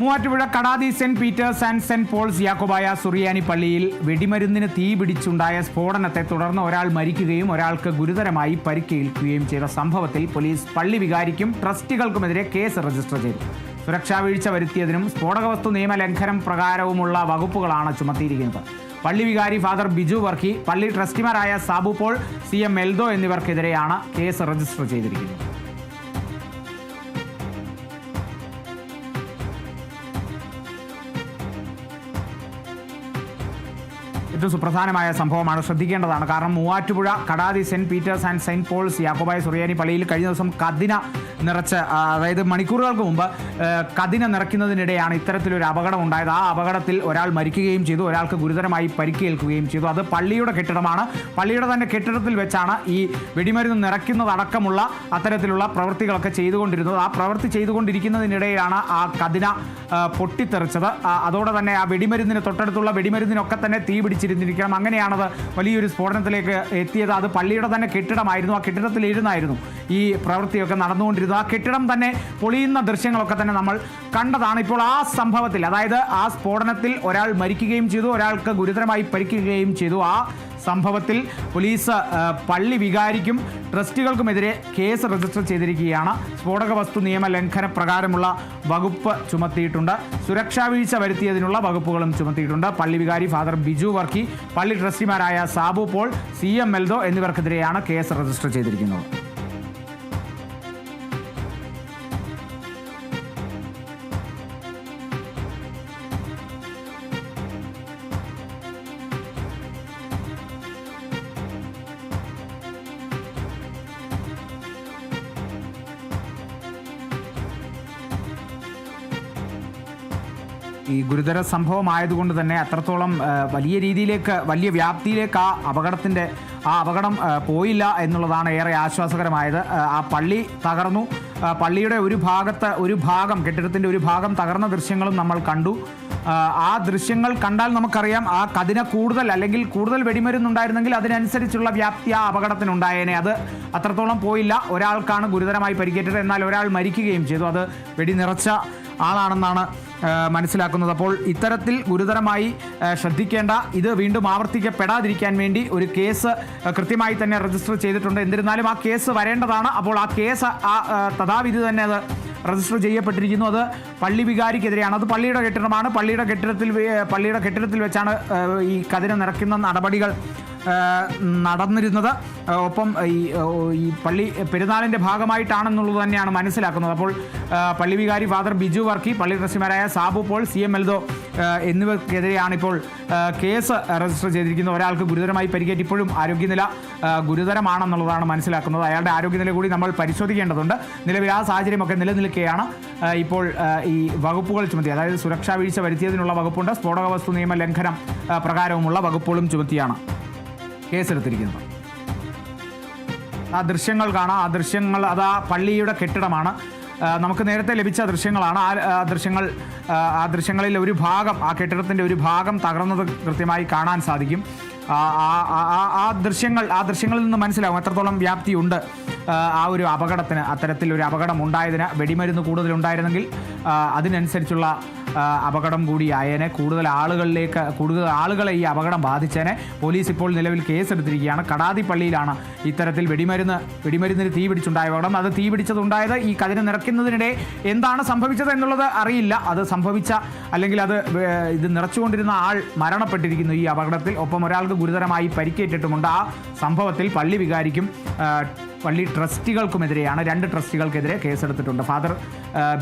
Muvattupuzha Kadathi saint Peter's and saint Paul's Yakobaya Suriyani പള്ളിയിൽ വെടിമരുന്നിന് തീ പിടിച്ചുണ്ടായ സ്ഫോടനത്തെ തുടർന്ന് ഒരാൾ മരിക്കുകയും ഒരാൾക്ക് ഗുരുതരമായി പരിക്കേൽക്കുകയും ചെയ്ത സംഭവത്തിൽ പോലീസ് പള്ളി വികാരിക്കും ട്രസ്റ്റികൾക്കുമെതിരെ കേസ് രജിസ്റ്റർ ചെയ്തു. സുരക്ഷാ വീഴ്ച വരുത്തിയതിനും സ്ഫോടകവസ്തു നിയമലംഘനം പ്രകാരവുമുള്ള വകുപ്പുകളാണ് ചുമത്തിയിരിക്കുന്നത്. പള്ളി വികാരി ഫാദർ ബിജു വർക്കി പള്ളി ട്രസ്റ്റിമാരായ Sabu Paul C M Eldho എന്നിവർക്കെതിരെയാണ് കേസ് രജിസ്റ്റർ ചെയ്തിരിക്കുന്നത്. ഏറ്റവും സുപ്രധാനമായ സംഭവമാണ്. ശ്രദ്ധിക്കേണ്ടതാണ്. കാരണം Muvattupuzha Kadathi saint Peter's and saint Paul's Yakobaya Suriyani പള്ളിയിൽ കഴിഞ്ഞ ദിവസം കദിന നിറച്ച് അതായത് മണിക്കൂറുകൾക്ക് മുമ്പ് കതിന നിറയ്ക്കുന്നതിനിടെയാണ് ഇത്തരത്തിലൊരു അപകടം ഉണ്ടായത്. ആ അപകടത്തിൽ ഒരാൾ മരിക്കുകയും ചെയ്തു. ഒരാൾക്ക് ഗുരുതരമായി പരിക്കേൽക്കുകയും ചെയ്തു. അത് പള്ളിയുടെ കെട്ടിടമാണ്. പള്ളിയുടെ തന്നെ കെട്ടിടത്തിൽ വെച്ചാണ് ഈ വെടിമരുന്ന് നിറയ്ക്കുന്നതടക്കമുള്ള അത്തരത്തിലുള്ള പ്രവൃത്തികളൊക്കെ ചെയ്തുകൊണ്ടിരുന്നത്. ആ പ്രവൃത്തി ചെയ്തുകൊണ്ടിരിക്കുന്നതിനിടെയാണ് ആ കതിന പൊട്ടിത്തെറിച്ചത്. അതോടെ തന്നെ ആ വെടിമരുന്നിന് തൊട്ടടുത്തുള്ള വെടിമരുന്നിനൊക്കെ തന്നെ തീ പിടിച്ചിരുന്നിരിക്കണം. അങ്ങനെയാണത് വലിയൊരു സ്ഫോടനത്തിലേക്ക് എത്തിയത്. അത് പള്ളിയുടെ തന്നെ കെട്ടിടമായിരുന്നു. ആ കെട്ടിടത്തിൽ ഇരുന്നായിരുന്നു ഈ പ്രവൃത്തിയൊക്കെ നടന്നുകൊണ്ടിരുന്നത്. ആ കെട്ടിടം തന്നെ പൊളിയുന്ന ദൃശ്യങ്ങളൊക്കെ തന്നെ നമ്മൾ കണ്ടതാണ്. ഇപ്പോൾ ആ സംഭവത്തിൽ അതായത് ആ സ്ഫോടനത്തിൽ ഒരാൾ മരിക്കുകയും ചെയ്തു ഒരാൾക്ക് ഗുരുതരമായി പരിക്കുകയും ചെയ്തു. ആ സംഭവത്തിൽ പോലീസ് പള്ളി വികാരിക്കും ട്രസ്റ്റുകൾക്കുമെതിരെ കേസ് രജിസ്റ്റർ ചെയ്തിരിക്കുകയാണ്. സ്ഫോടക വസ്തു നിയമ ലംഘന പ്രകാരമുള്ള വകുപ്പ് ചുമത്തിയിട്ടുണ്ട്. സുരക്ഷാ വീഴ്ച വരുത്തിയതിനുള്ള വകുപ്പുകളും ചുമത്തിയിട്ടുണ്ട്. പള്ളി വികാരി ഫാദർ ബിജു വർക്കി പള്ളി ട്രസ്റ്റിമാരായ Sabu Paul C M Eldho എന്നിവർക്കെതിരെയാണ് case register ചെയ്തിരിക്കുന്നത്. ഈ ഗുരുതര സംഭവമായതുകൊണ്ട് തന്നെ അത്രത്തോളം വലിയ രീതിയിലേക്ക് വലിയ വ്യാപ്തിയിലേക്ക് ആ അപകടത്തിന്റെ ആ അപകടം പോയില്ല എന്നുള്ളതാണ് ഏറെ ആശ്വാസകരമായത്. ആ, പള്ളി തകർന്നു. പള്ളിയുടെ ഒരു ഭാഗത്ത് ഒരു ഭാഗം കെട്ടിടത്തിന്റെ ഒരു ഭാഗം തകർന്ന ദൃശ്യങ്ങളും നമ്മൾ കണ്ടു. ആ, ദൃശ്യങ്ങൾ കണ്ടാൽ നമുക്കറിയാം ആ കതിന കൂടുതൽ അല്ലെങ്കിൽ കൂടുതൽ വെടിമരുന്നുണ്ടായിരുന്നെങ്കിൽ അതിനനുസരിച്ചുള്ള വ്യാപ്തി ആ അപകടത്തിനുണ്ടായേനെ. അത് അത്രത്തോളം പോയില്ല. ഒരാൾക്കാണ് ഗുരുതരമായി പരിക്കേറ്റത്. എന്നാൽ ഒരാൾ മരിക്കുകയും ചെയ്തു. അത് വെടി നിറച്ച ആളാണെന്നാണ് മനസ്സിലാക്കുന്നത്. അപ്പോൾ ഇത്തരത്തിൽ ഗുരുതരമായി ശ്രദ്ധിക്കേണ്ട ഇത് വീണ്ടും ആവർത്തിക്കപ്പെടാതിരിക്കാൻ വേണ്ടി ഒരു കേസ് കൃത്യമായി തന്നെ രജിസ്റ്റർ ചെയ്തിട്ടുണ്ട്. എന്നിരുന്നാലും ആ കേസ് വരേണ്ടതാണ്. അപ്പോൾ ആ കേസ് ആ തഥാവിധി തന്നെ അത് രജിസ്റ്റർ ചെയ്യപ്പെട്ടിരിക്കുന്നു. അത് പള്ളി വികാരിക്കെതിരെയാണ്. അത് പള്ളിയുടെ കെട്ടിടമാണ്. പള്ളിയുടെ കെട്ടിടത്തിൽ പള്ളിയുടെ കെട്ടിടത്തിൽ വെച്ചാണ് ഈ കതിര നിറയ്ക്കുന്ന നടപടികൾ നടന്നിരുന്നത്. ഒപ്പം ഈ ഈ പള്ളി പെരുന്നാളിന്റെ ഭാഗമായിട്ടാണെന്നുള്ളത് തന്നെയാണ് മനസ്സിലാക്കുന്നത്. അപ്പോൾ പള്ളി വികാരി ഫാദർ ബിജു വർക്കി പള്ളി ട്രസ്റ്റിമാരായ Sabu Paul C M Eldho എന്നിവർക്കെതിരെയാണ് ഇപ്പോൾ കേസ് രജിസ്റ്റർ ചെയ്തിരിക്കുന്നത്. ഒരാൾക്ക് ഗുരുതരമായി പരിക്കേറ്റ് ഇപ്പോഴും ആരോഗ്യനില ഗുരുതരമാണെന്നുള്ളതാണ് മനസ്സിലാക്കുന്നത്. അയാളുടെ ആരോഗ്യനില കൂടി നമ്മൾ പരിശോധിക്കേണ്ടതുണ്ട്. നിലവിൽ ആ സാഹചര്യമൊക്കെ നിലനിൽക്കുകയാണ്. ഇപ്പോൾ ഈ വകുപ്പുകൾ ചുമത്തി അതായത് സുരക്ഷാ വീഴ്ച വരുത്തിയതിനുള്ള വകുപ്പുണ്ട്. സ്ഫോടക വസ്തു നിയമ ലംഘനം പ്രകാരവുമുള്ള വകുപ്പുകളും ചുമത്തിയാണ്. കേസെടുത്തിരിക്കുന്നത് ആ ദൃശ്യങ്ങൾ കാണാം. ആ ദൃശ്യങ്ങൾ അത് ആ പള്ളിയുടെ കെട്ടിടമാണ്. നമുക്ക് നേരത്തെ ലഭിച്ച ദൃശ്യങ്ങളാണ്. ആ ദൃശ്യങ്ങൾ ആ, ദൃശ്യങ്ങളിൽ ഒരു ഭാഗം ആ കെട്ടിടത്തിന്റെ ഒരു ഭാഗം തകർന്നത് കൃത്യമായി കാണാൻ സാധിക്കും. ആ ദൃശ്യങ്ങൾ ആ ദൃശ്യങ്ങളിൽ നിന്ന് മനസ്സിലാവും എത്രത്തോളം വ്യാപ്തിയുണ്ട് ആ, ഒരു അപകടത്തിന് അത്തരത്തിൽ ഒരു അപകടം ഉണ്ടായതിന് വെടിമരുന്ന് കൂടുതലുണ്ടായിരുന്നെങ്കിൽ അതിനനുസരിച്ചുള്ള അപകടം കൂടിയായേനെ കൂടുതൽ ആളുകളിലേക്ക് കൂടുതൽ ആളുകളെ ഈ അപകടം ബാധിച്ചേനെ. പോലീസ് ഇപ്പോൾ നിലവിൽ കേസെടുത്തിരിക്കുകയാണ്. കടാതി പള്ളിയിലാണ് ഇത്തരത്തിൽ വെടിമരുന്ന് വെടിമരുന്നിന് തീ പിടിച്ചുണ്ടായ അപകടം. അത് തീ പിടിച്ചതുണ്ടായത് ഈ കതിന് നിറയ്ക്കുന്നതിനിടെ എന്താണ് സംഭവിച്ചത് എന്നുള്ളത് അറിയില്ല. അത് സംഭവിച്ച അല്ലെങ്കിൽ അത് ഇത് നിറച്ചുകൊണ്ടിരുന്ന ആൾ മരണപ്പെട്ടിരിക്കുന്നു ഈ അപകടത്തിൽ. ഒപ്പം ഒരാൾക്ക് ഗുരുതരമായി പരിക്കേറ്റിട്ടുമുണ്ട്. ആ സംഭവത്തിൽ പള്ളി വികാരിക്കും പള്ളി ട്രസ്റ്റികൾക്കുമെതിരെയാണ് രണ്ട് ട്രസ്റ്റികൾക്കെതിരെ കേസെടുത്തിട്ടുണ്ട്. ഫാദർ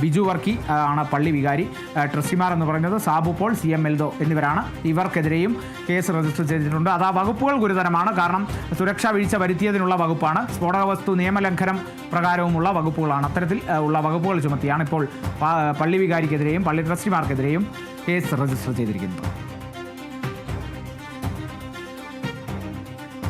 ബിജു വർക്കി ആണ് പള്ളി വികാരി. ട്രസ്റ്റിമാർ എന്ന് പറയുന്നത് Sabu Paul C M Eldho എന്നിവരാണ് ഇവർക്കെതിരെയും കേസ് രജിസ്റ്റർ ചെയ്തിട്ടുണ്ട്. അത് ആ വകുപ്പുകൾ ഗുരുതരമാണ്. കാരണം സുരക്ഷാ വീഴ്ച വരുത്തിയതിനുള്ള വകുപ്പാണ്. സ്ഫോടക വസ്തു നിയമലംഘനം പ്രകാരവുമുള്ള വകുപ്പുകളാണ്. അത്തരത്തിൽ ഉള്ള വകുപ്പുകൾ ചുമത്തിയാണ് ഇപ്പോൾ പള്ളി വികാരിക്കെതിരെയും പള്ളി ട്രസ്റ്റിമാർക്കെതിരെയും കേസ് രജിസ്റ്റർ ചെയ്തിരിക്കുന്നത്.